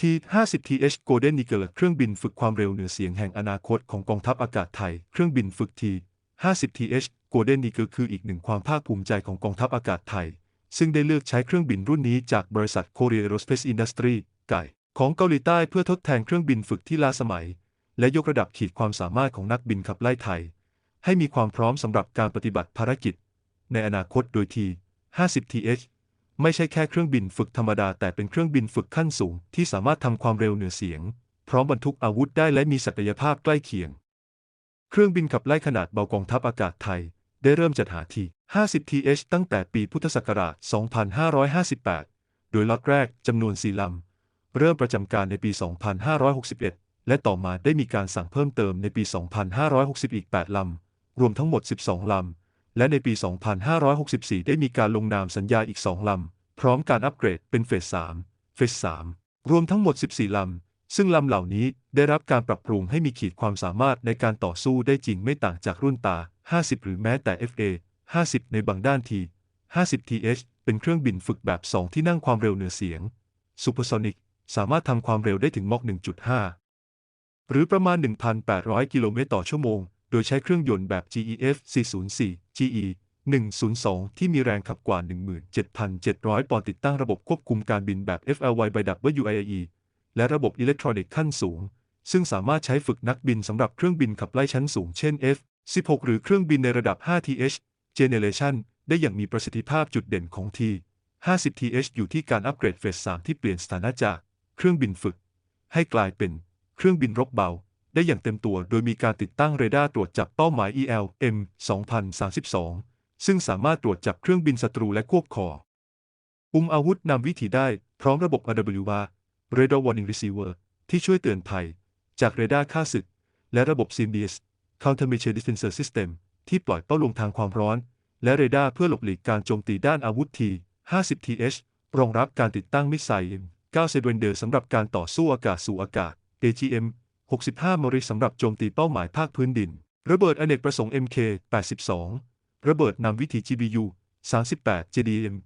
T-50TH Golden Eagle เครื่องบินฝึกความเร็วเหนือเสียงแห่งอนาคตของกองทัพอากาศไทย เครื่องบินฝึก T-50TH Golden Eagle คืออีกหนึ่งความภาคภูมิใจของกองทัพอากาศไทย ซึ่งได้เลือกใช้เครื่องบินรุ่นนี้จากบริษัท Korea Aerospace Industry ไก่ของเกาหลีใต้เพื่อทดแทนเครื่องบินฝึกที่ล้าสมัย และยกระดับขีดความสามารถของนักบินขับไล่ไทย ให้มีความพร้อมสำหรับการปฏิบัติภารกิจ ในอนาคตโดย T-50TH ไม่ใช่แค่เครื่องบินฝึกธรรมดา แต่เป็นเครื่องบินฝึกขั้นสูง ที่สามารถทำความเร็วเหนือเสียง พร้อมบรรทุกอาวุธได้และมีศักยภาพใกล้เคียง เครื่องบินขับไล่ขนาดเบากองทัพอากาศไทย ได้เริ่มจัดหาที่ 50TH ตั้งแต่ปีพุทธศักราช 2558 โดยล็อตแรกจำนวน4ลำ เริ่มประจำการในปี 2561 และต่อมาได้มีการสั่งเพิ่มเติมในปี 2560 อีก 8 ลำ รวมทั้งหมด 12 ลำ และในปี 2564 ได้มีการลงนามสัญญาอีก 2 ลำ พร้อมการอัปเกรดเป็นเฟส 3 เฟส 3 รวมทั้งหมด 14 ลำ ซึ่งลำเหล่านี้ได้รับการปรับปรุงให้มีขีดความสามารถในการต่อสู้ได้จริงไม่ต่างจากรุ่นตา 50 หรือแม้แต่ FA 50 ในบางด้านที 50TH เป็นเครื่องบินฝึกแบบ 2 ที่นั่งความเร็วเหนือเสียง Supersonic สามารถทำความเร็วได้ถึงมอก 1.5 หรือประมาณ 1,800 กิโลเมตรต่อชั่วโมง โดยใช้เครื่องยนต์แบบ GEF 404 GE 102 ที่มีแรงขับกว่า 17,700 ปอนด์ติดตั้งระบบควบคุมการบินแบบ FLY by WIAE และระบบอิเล็กทรอนิกส์ขั้นสูง ซึ่งสามารถใช้ฝึกนักบินสำหรับเครื่องบินขับไล่ชั้นสูงเช่น F16 หรือเครื่องบินในระดับ 5TH Generation ได้อย่างมีประสิทธิภาพจุดเด่นของ T 50TH อยู่ที่การอัปเกรดเฟส 3 ที่เปลี่ยนสถานะจาก เครื่องบินฝึก ให้กลายเป็น เครื่องบินรบเบา ได้อย่างเต็มตัวโดยมีการติดตั้งเรดาร์ตรวจจับเป้าหมาย ELM 2032 ซึ่งสามารถตรวจจับเครื่องบินศัตรูและควบคอปุ่มอาวุธนำวิถีได้พร้อมระบบ RWR Radar Warning Receiver ที่ช่วยเตือนภัย จากเรดาร์ค่าศึก และระบบ CMDS Countermeasure Defense System ที่ปล่อยเป้าลงทางความร้อน และเรดาร์เพื่อหลบหลีกการโจมตีด้านอาวุธที 50TH รองรับการติดตั้งมิสไซล์ M9 เซเวนเดอร์สำหรับการต่อสู้อากาศสู่อากาศ AGM 65 มริสำหรับโจมตีเป้าหมายภาคพื้นดิน ระเบิดอเนกประสงค์ MK 82 ระเบิดนำวิถี GBU 38 JDM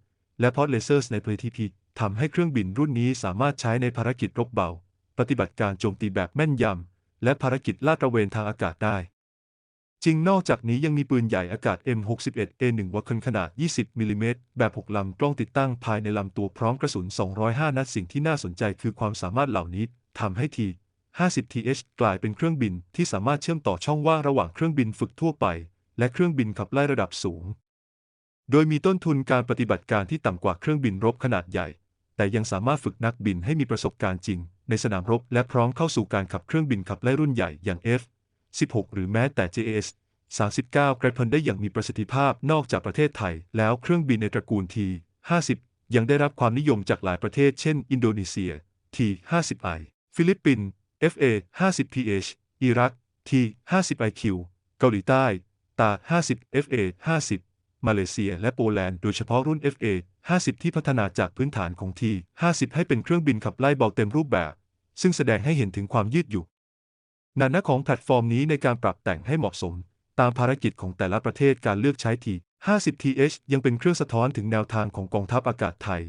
และพอดเลเซอร์ใน PTP ทำให้เครื่องบินรุ่นนี้สามารถใช้ในภารกิจรบเบา ปฏิบัติการโจมตีแบบแม่นยำ และภารกิจลาดตระเวนทางอากาศได้ จริงนอกจากนี้ยังมีปืนใหญ่อากาศ M61A1 วัคคลขนาด 20 มิลลิเมตรแบบ 6 ลำกล้องติดตั้งภายในลำตัวพร้อมกระสุน 205 นัดสิ่งที่น่าสนใจคือความสามารถเหล่านี้ทำให้ที 50TH กลายเป็นเครื่องบินที่สามารถเชื่อมต่อช่องว่างระหว่างเครื่องบินฝึกทั่วไป และเครื่องบินขับไล่ระดับสูง โดยมีต้นทุนการปฏิบัติการที่ต่ำกว่าเครื่องบินรบขนาดใหญ่ แต่ยังสามารถฝึกนักบินให้มีประสบการณ์จริง ในสนามรบ และพร้อมเข้าสู่การขับเครื่องบินขับไล่รุ่นใหญ่อย่าง F16 หรือแม้แต่ JAS 39 กระพนได้อย่างมีประสิทธิภาพนอกจากประเทศไทย แล้วเครื่องบินในตระกูล T50 ยังได้รับความนิยมจากหลายประเทศเช่น อินโดนีเซีย T50I ฟิลิปปินส์ FA 50PH อิรัก T50IQ เกาหลีใต้ ตา 50 FA 50 มาเลเซีย และโปแลนด์ โดยเฉพาะรุ่น FA 50 ที่พัฒนาจากพื้นฐานของ T50 ให้เป็นเครื่องบินขับไล่เบาเต็มรูปแบบ ซึ่งแสดงให้เห็นถึงความยืดหยุ่นหนาหน้าของแพลตฟอร์มนี้ในการปรับแต่งให้เหมาะสม ตามภารกิจของแต่ละประเทศการเลือกใช้ T50TH ยังเป็นเครื่องสะท้อนถึงแนวทางของกองทัพอากาศไทย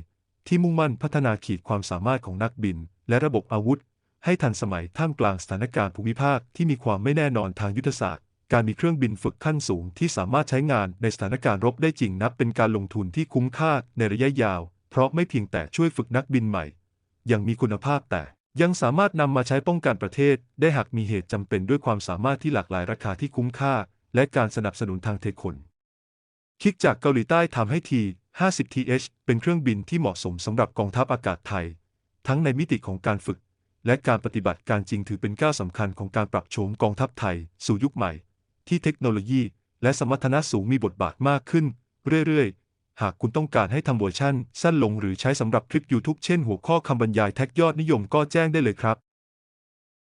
ที่มุ่งมั่นพัฒนาขีดความสามารถของนักบิน และระบบอาวุธ ให้ทันสมัยท่ามกลางสถานการณ์ภูมิภาคที่มีความไม่แน่นอนทางยุทธศาสตร์ การมีเครื่องบินฝึกขั้นสูงที่สามารถใช้งานในสถานการณ์รบได้จริงนับเป็นการลงทุนที่คุ้มค่าในระยะยาว เพราะไม่เพียงแต่ช่วยฝึกนักบินใหม่ ยังมีคุณภาพแต่ยังสามารถนำมาใช้ป้องกันประเทศ ได้หากมีเหตุจำเป็นด้วยความสามารถที่หลากหลายราคาที่คุ้มค่า และการสนับสนุนทางเทคนิคคิกจากเกาหลีใต้ทำให้ที 50TH เป็นเครื่องบินที่เหมาะสมสำหรับกองทัพอากาศไทย ทั้งในมิติของการฝึก และการปฏิบัติการจริงถือเป็นก้าวสำคัญของการปรับโฉมกองทัพไทย สู่ยุคใหม่ ที่เทคโนโลยี และสมรรถนะสูงมีบทบาทมากขึ้น เรื่อยๆ หากคุณต้องการให้ทำเวอร์ชั่น สั้นลงหรือใช้สำหรับคลิป YouTube เช่นหัวข้อคำบรรยายแท็กยอดนิยมก็แจ้งได้เลยครับ